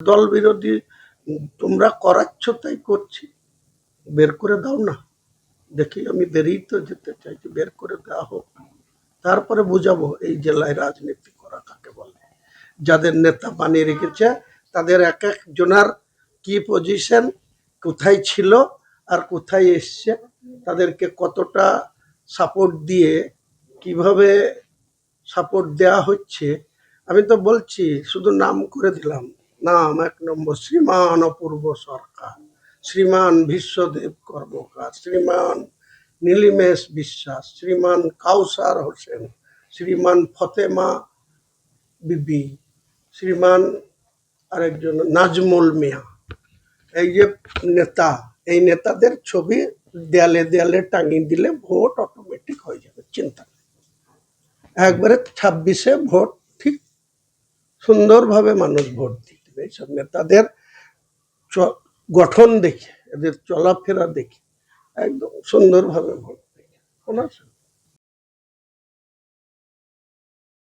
দল বিরোধী তোমরা করাচ্ছ, তাই করছি। বের করে দাও না। দেখি আমি বেরিয়ে তো যেতে চাইছি, বের করে দেওয়া হোক। তারপরে বুঝাবো এই জেলায় রাজনীতি করা কাকে বলে। যাদের নেতা বানিয়ে রেখেছে, তাদের এক এক জনার কি পজিশন কোথায় ছিল আর কোথায় এসছে, তাদেরকে কতটা সাপোর্ট দিয়ে কীভাবে সাপোর্ট দেওয়া হচ্ছে, আমি তো বলছি, শুধু নাম করে দিলাম। নাম এক নম্বর শ্রীমান অপূর্ব সরকার, শ্রীমান বিশ্বদেব কর্মকার, শ্রীমান নীলিমেশ বিশ্বাস, শ্রীমান কাউসার হোসেন, শ্রীমান ফতেমা বিবি, শ্রীমান আরেকজন নাজমুল মিয়া এই যে নেতা, এই নেতাদের ছবি দেয়ালে দেয়ালে টাঙিয়ে দিলে ভোট অটোমেটিক হয়ে যাবে, চিন্তা। একবারে ছাব্বিশে ভোট ঠিক সুন্দরভাবে মানুষ ভোট দেবে এইসব নেতাদের গঠন দেখে এদের চলাফেরা দেখে একদম সুন্দরভাবে ভোট দেখে নেই।